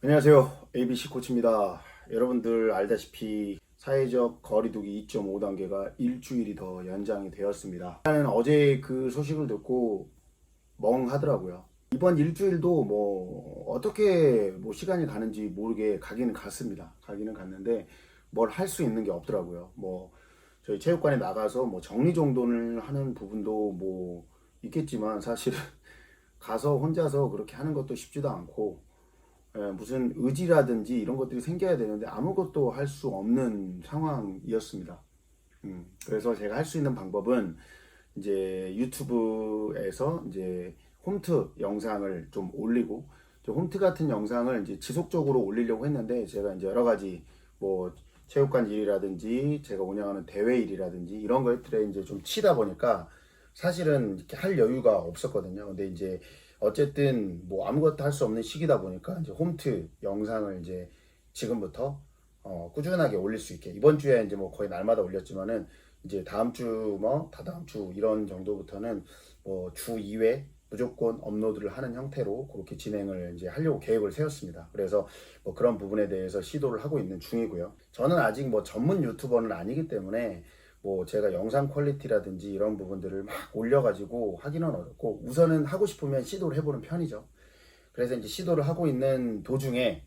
안녕하세요. ABC 코치입니다. 여러분들 알다시피 사회적 거리두기 2.5단계가 일주일이 더 연장이 되었습니다. 저는 어제 그 소식을 듣고 멍하더라고요. 이번 일주일도 뭐 어떻게 뭐 시간이 가는지 모르게 가기는 갔습니다. 가기는 갔는데 뭘 할 수 있는 게 없더라고요. 뭐 저희 체육관에 나가서 뭐 정리정돈을 하는 부분도 뭐 있겠지만 사실은 가서 혼자서 그렇게 하는 것도 쉽지도 않고 예, 무슨 의지라든지 이런 것들이 생겨야 되는데 아무것도 할 수 없는 상황이었습니다. 음, 그래서 제가 할 수 있는 방법은 이제 유튜브에서 이제 홈트 영상을 좀 올리고 저 홈트 같은 영상을 이제 지속적으로 올리려고 했는데 제가 이제 여러 가지 뭐 체육관 일이라든지 제가 운영하는 대회 일이라든지 이런 것들에 이제 좀 치다 보니까 사실은 이렇게 할 여유가 없었거든요. 근데 이제 어쨌든 뭐 아무것도 할 수 없는 시기다 보니까 이제 홈트 영상을 이제 지금부터 어, 꾸준하게 올릴 수 있게 이번 주에 이제 뭐 거의 날마다 올렸지만은 이제 다음 주뭐 다다음 주 이런 정도부터는 뭐 주 2회 무조건 업로드를 하는 형태로 그렇게 진행을 이제 하려고 계획을 세웠습니다. 그래서 뭐 그런 부분에 대해서 시도를 하고 있는 중이고요. 저는 아직 뭐 전문 유튜버는 아니기 때문에 뭐 제가 영상 퀄리티라든지 이런 부분들을 막 올려가지고 하기는 어렵고 우선은 하고 싶으면 시도를 해보는 편이죠. 그래서 이제 시도를 하고 있는 도중에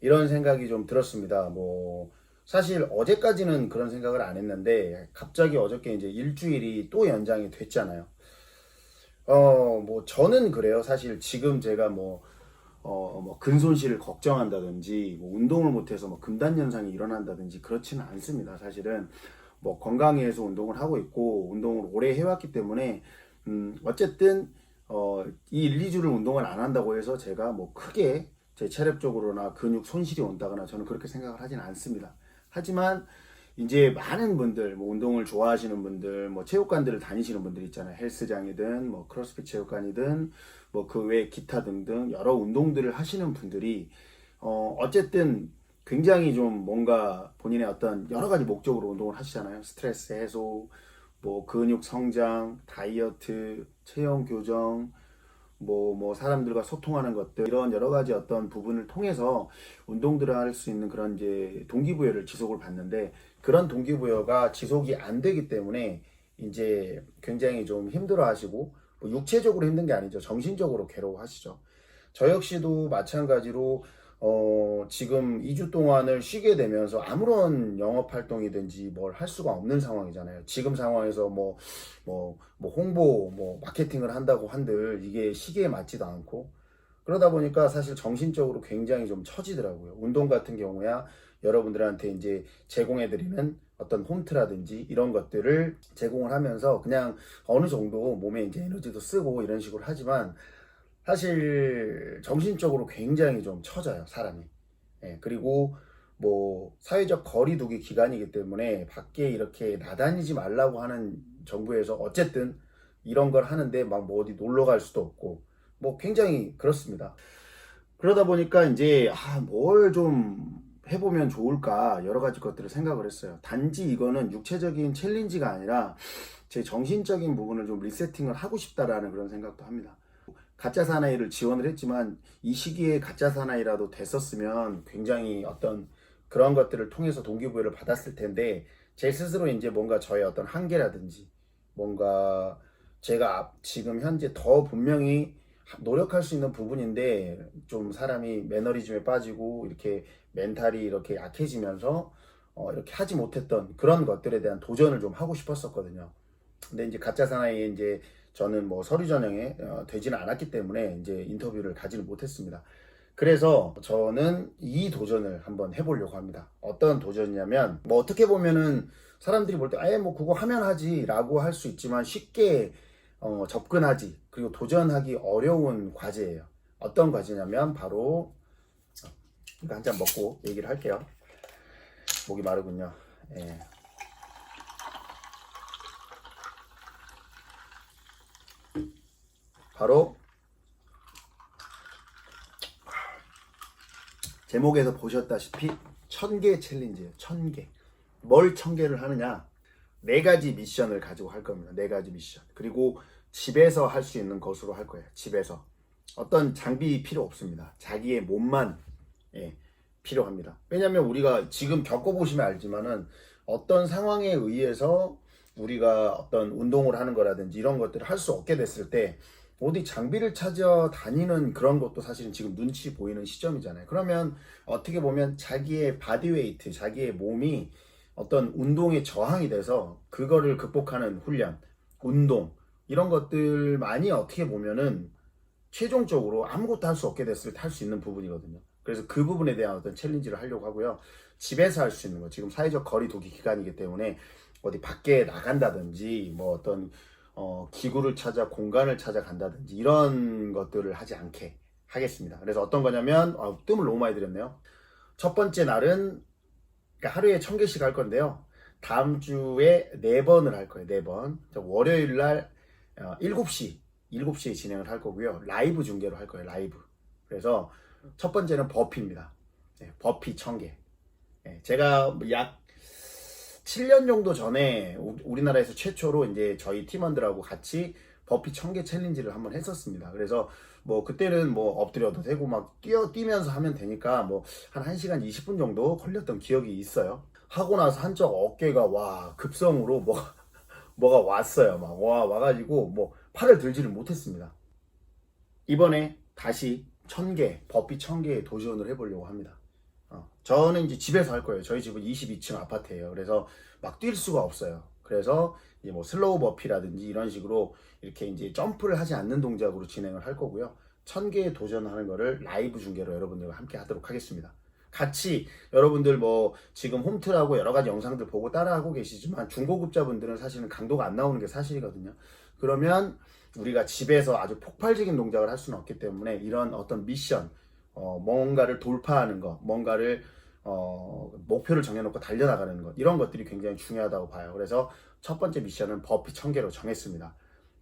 이런 생각이 좀 들었습니다. 뭐 사실 어제까지는 그런 생각을 안 했는데 갑자기 어저께 이제 일주일이 또 연장이 됐잖아요. 어, 뭐 저는 그래요. 사실 지금 제가 뭐 어, 뭐 근손실을 걱정한다든지 뭐 운동을 못해서 뭐 금단 현상이 일어난다든지 그렇지는 않습니다. 사실은 뭐 건강에 위해서 운동을 하고 있고 운동을 오래 해왔기 때문에 음, 어쨌든 어, 이 1, 2주를 운동을 안 한다고 해서 제가 뭐 크게 제 체력적으로나 근육 손실이 온다거나 저는 그렇게 생각을 하진 않습니다. 하지만 이제 많은 분들, 뭐 운동을 좋아하시는 분들, 뭐 체육관들을 다니시는 분들 있잖아요. 헬스장이든 뭐 크로스핏 체육관이든 뭐 그 외 기타 등등 여러 운동들을 하시는 분들이 어 어쨌든 굉장히 좀 뭔가 본인의 어떤 여러 가지 목적으로 운동을 하시잖아요. 스트레스 해소, 뭐 근육 성장, 다이어트, 체형 교정, 뭐, 뭐, 사람들과 소통하는 것들, 이런 여러 가지 어떤 부분을 통해서 운동들을 할 수 있는 그런 이제 동기부여를 지속을 받는데, 그런 동기부여가 지속이 안 되기 때문에 이제 굉장히 좀 힘들어 하시고, 뭐 육체적으로 힘든 게 아니죠. 정신적으로 괴로워 하시죠. 저 역시도 마찬가지로 어, 지금 2주 동안을 쉬게 되면서 아무런 영업 활동이든지 뭘 할 수가 없는 상황이잖아요. 지금 상황에서 뭐, 뭐, 뭐 홍보, 뭐 마케팅을 한다고 한들 이게 시기에 맞지도 않고 그러다 보니까 사실 정신적으로 굉장히 좀 처지더라고요. 운동 같은 경우야 여러분들한테 이제 제공해드리는 어떤 홈트라든지 이런 것들을 제공을 하면서 그냥 어느 정도 몸에 이제 에너지도 쓰고 이런 식으로 하지만 사실 정신적으로 굉장히 좀 처져요 사람이. 예, 그리고 뭐 사회적 거리두기 기간이기 때문에 밖에 이렇게 나다니지 말라고 하는 정부에서 어쨌든 이런 걸 하는데 막 뭐 어디 놀러 갈 수도 없고 뭐 굉장히 그렇습니다. 그러다 보니까 이제 아, 뭘 좀 해보면 좋을까 여러 가지 것들을 생각을 했어요. 단지 이거는 육체적인 챌린지가 아니라 제 정신적인 부분을 좀 리세팅을 하고 싶다라는 그런 생각도 합니다 가짜 사나이를 지원을 했지만 이 시기에 가짜 사나이라도 됐었으면 굉장히 어떤 그런 것들을 통해서 동기부여를 받았을 텐데 제 스스로 이제 뭔가 저의 어떤 한계라든지 뭔가 제가 앞- 지금 현재 더 분명히 노력할 수 있는 부분인데 좀 사람이 매너리즘에 빠지고 이렇게 멘탈이 이렇게 약해지면서 어, 이렇게 하지 못했던 그런 것들에 대한 도전을 좀 하고 싶었었거든요. 근데 이제 가짜 사나이에 이제 저는 뭐 서류 전형에 어, 되지는 않았기 때문에 이제 인터뷰를 가지를 못했습니다. 그래서 저는 이 도전을 한번 해보려고 합니다. 어떤 도전이냐면 뭐 어떻게 보면은 사람들이 볼 때 아예 뭐 그거 하면 하지라고 할 수 있지만 쉽게 어, 접근하지 그리고 도전하기 어려운 과제예요. 어떤 과제냐면 바로 이거 한 잔 먹고 얘기를 할게요. 목이 마르군요. 예. 바로 제목에서 보셨다시피 천개 챌린지예요. 천 개. 뭘 천 개를 하느냐? 네 가지 미션을 가지고 할 겁니다. 네 가지 미션. 그리고 집에서 할 수 있는 것으로 할 거예요. 집에서. 어떤 장비 필요 없습니다. 자기의 몸만 예, 필요합니다. 왜냐하면 우리가 지금 겪어보시면 알지만은 어떤 상황에 의해서 우리가 어떤 운동을 하는 거라든지 이런 것들을 할 수 없게 됐을 때 어디 장비를 찾아 다니는 그런 것도 사실은 지금 눈치 보이는 시점이잖아요. 그러면 어떻게 보면 자기의 바디웨이트, 자기의 몸이 어떤 운동에 저항이 돼서 그거를 극복하는 훈련, 운동 이런 것들만이 어떻게 보면은 최종적으로 아무것도 할 수 없게 됐을 때 할 수 있는 부분이거든요. 그래서 그 부분에 대한 어떤 챌린지를 하려고 하고요. 집에서 할 수 있는 거 지금 사회적 거리 두기 기간이기 때문에 어디 밖에 나간다든지 뭐 어떤 어, 기구를 찾아 공간을 찾아 간다든지 이런 것들을 하지 않게 하겠습니다. 그래서 어떤 거냐면 아, 뜸을 너무 많이 들였네요. 첫 번째 날은 그러니까 하루에 천 개씩 할 건데요. 다음 주에 네 번을 할 거예요. 네 번. 저 월요일 날 어, 7시 7시에 진행을 할 거고요. 라이브 중계로 할 거예요. 라이브. 그래서 첫 번째는 버피입니다. 네, 버피 천 개. 네, 제가 약 7년 정도 전에 우- 우리나라에서 최초로 이제 저희 팀원들하고 같이 버피 1000개 챌린지를 한번 했었습니다. 그래서 뭐 그때는 뭐 엎드려도 되고 막 뛰어 뛰면서 하면 되니까 뭐 한 1시간 20분 정도 걸렸던 기억이 있어요. 하고 나서 한쪽 어깨가 와 급성으로 뭐가 뭐가 왔어요. 막 와 와가지고 뭐 팔을 들지를 못했습니다. 이번에 다시 1000개 버피 1000개에 도전을 해보려고 합니다. 어, 저는 이제 집에서 할 거예요. 저희 집은 22층 아파트예요. 그래서 막 뛸 수가 없어요. 그래서 이제 뭐 슬로우 버피라든지 이런 식으로 이렇게 이제 점프를 하지 않는 동작으로 진행을 할 거고요. 1000개에 도전하는 거를 라이브 중계로 여러분들과 함께 하도록 하겠습니다. 같이 여러분들 뭐 지금 홈트라고 여러 가지 영상들 보고 따라하고 계시지만 중고급자분들은 사실은 강도가 안 나오는 게 사실이거든요. 그러면 우리가 집에서 아주 폭발적인 동작을 할 수는 없기 때문에 이런 어떤 미션, 어, 뭔가를 돌파하는 것, 뭔가를 어, 목표를 정해놓고 달려나가는 것 이런 것들이 굉장히 중요하다고 봐요. 그래서 첫 번째 미션은 버피 1000개로 정했습니다.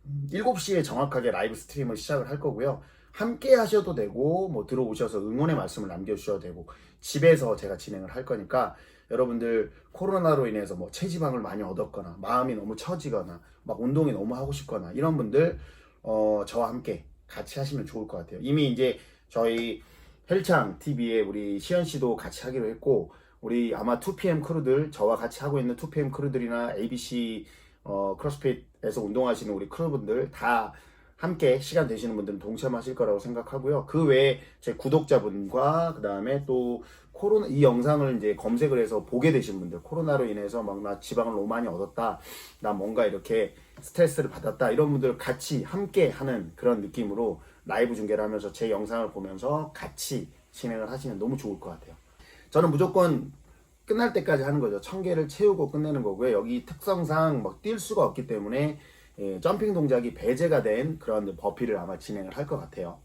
음, 7시에 정확하게 라이브 스트림을 시작을 할 거고요. 함께 하셔도 되고 뭐 들어오셔서 응원의 말씀을 남겨주셔도 되고 집에서 제가 진행을 할 거니까 여러분들 코로나로 인해서 뭐 체지방을 많이 얻었거나 마음이 너무 처지거나 막 운동이 너무 하고 싶거나 이런 분들 어, 저와 함께 같이 하시면 좋을 것 같아요. 이미 이제 저희 헬창 TV에 우리 시현 씨도 같이 하기로 했고 우리 아마 2PM 크루들 저와 같이 하고 있는 2PM 크루들이나 ABC 어, 크로스핏에서 운동하시는 우리 크루분들 다 함께 시간 되시는 분들은 동참하실 거라고 생각하고요. 그 외에 제 구독자분과 그 다음에 또 코로나 이 영상을 이제 검색을 해서 보게 되신 분들 코로나로 인해서 막 나 지방을 너무 많이 얻었다 나 뭔가 이렇게 스트레스를 받았다 이런 분들 같이 함께 하는 그런 느낌으로 라이브 중계를 하면서 제 영상을 보면서 같이 진행을 하시면 너무 좋을 것 같아요. 저는 무조건 끝날 때까지 하는 거죠. 천 개를 채우고 끝내는 거고요. 여기 특성상 막 뛸 수가 없기 때문에 예, 점핑 동작이 배제가 된 그런 버피를 아마 진행을 할 것 같아요.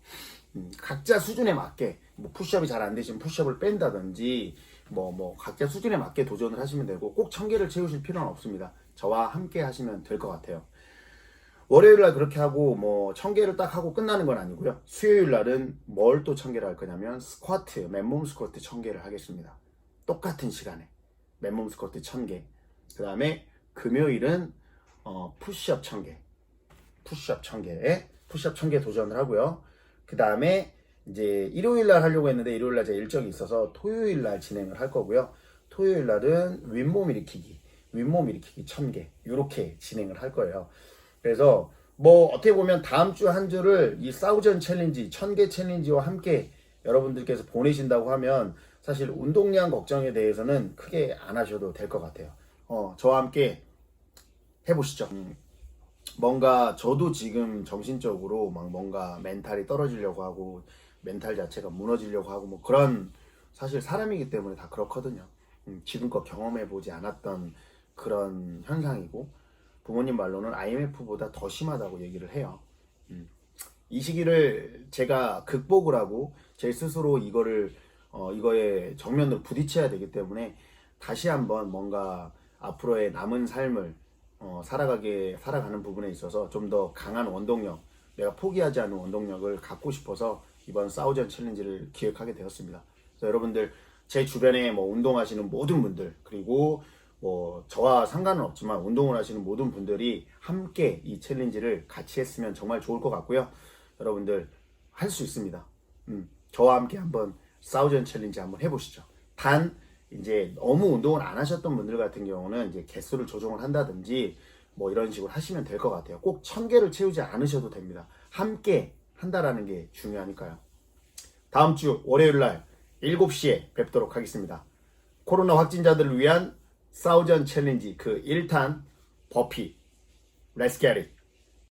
음, 각자 수준에 맞게 뭐 푸시업이 잘 안 되시면 푸시업을 뺀다든지 뭐뭐 각자 수준에 맞게 도전을 하시면 되고 꼭 천 개를 채우실 필요는 없습니다. 저와 함께 하시면 될 것 같아요. 월요일 날 그렇게 하고 뭐천 개를 딱 하고 끝나는 건 아니고요. 수요일 날은 뭘또천 개를 할 거냐면 스쿼트, 맨몸 스쿼트 천 개를 하겠습니다. 똑같은 시간에 맨몸 스쿼트 천 개. 그 다음에 금요일은 어, 푸시업 천 개. 푸시업 천 개. 푸시업 천개 도전을 하고요. 그 다음에 이제 일요일 날 하려고 했는데 일요일 날 제 일정이 있어서 토요일 날 진행을 할 거고요. 토요일 날은 윗몸 일으키기, 윗몸 일으키기 천 개. 이렇게 진행을 할 거예요. 그래서 뭐 어떻게 보면 다음 주 한 주를 이 사우전 챌린지, 천 개 챌린지와 함께 여러분들께서 보내신다고 하면 사실 운동량 걱정에 대해서는 크게 안 하셔도 될 것 같아요. 어, 저와 함께 해보시죠. 음, 뭔가 저도 지금 정신적으로 막 뭔가 멘탈이 떨어지려고 하고 멘탈 자체가 무너지려고 하고 뭐 그런 사실 사람이기 때문에 다 그렇거든요. 음, 지금껏 경험해 보지 않았던 그런 현상이고 부모님 말로는 IMF보다 더 심하다고 얘기를 해요. 음, 이 시기를 제가 극복을 하고 제 스스로 이거를 어, 이거에 정면으로 부딪혀야 되기 때문에 다시 한번 뭔가 앞으로의 남은 삶을 어, 살아가게 살아가는 부분에 있어서 좀 더 강한 원동력, 내가 포기하지 않는 원동력을 갖고 싶어서 이번 사우전 챌린지를 기획하게 되었습니다. 그래서 여러분들 제 주변에 뭐 운동하시는 모든 분들 그리고 뭐 저와 상관은 없지만 운동을 하시는 모든 분들이 함께 이 챌린지를 같이 했으면 정말 좋을 것 같고요. 여러분들 할 수 있습니다. 음, 저와 함께 한번 사우전 챌린지 한번 해보시죠. 단 이제 너무 운동을 안 하셨던 분들 같은 경우는 이제 개수를 조정을 한다든지 뭐 이런 식으로 하시면 될 것 같아요. 꼭 천 개를 채우지 않으셔도 됩니다. 함께 한다라는 게 중요하니까요. 다음 주 월요일 날 7시에 뵙도록 하겠습니다. 코로나 확진자들을 위한 사우전 챌린지 그 1탄 버피 get it.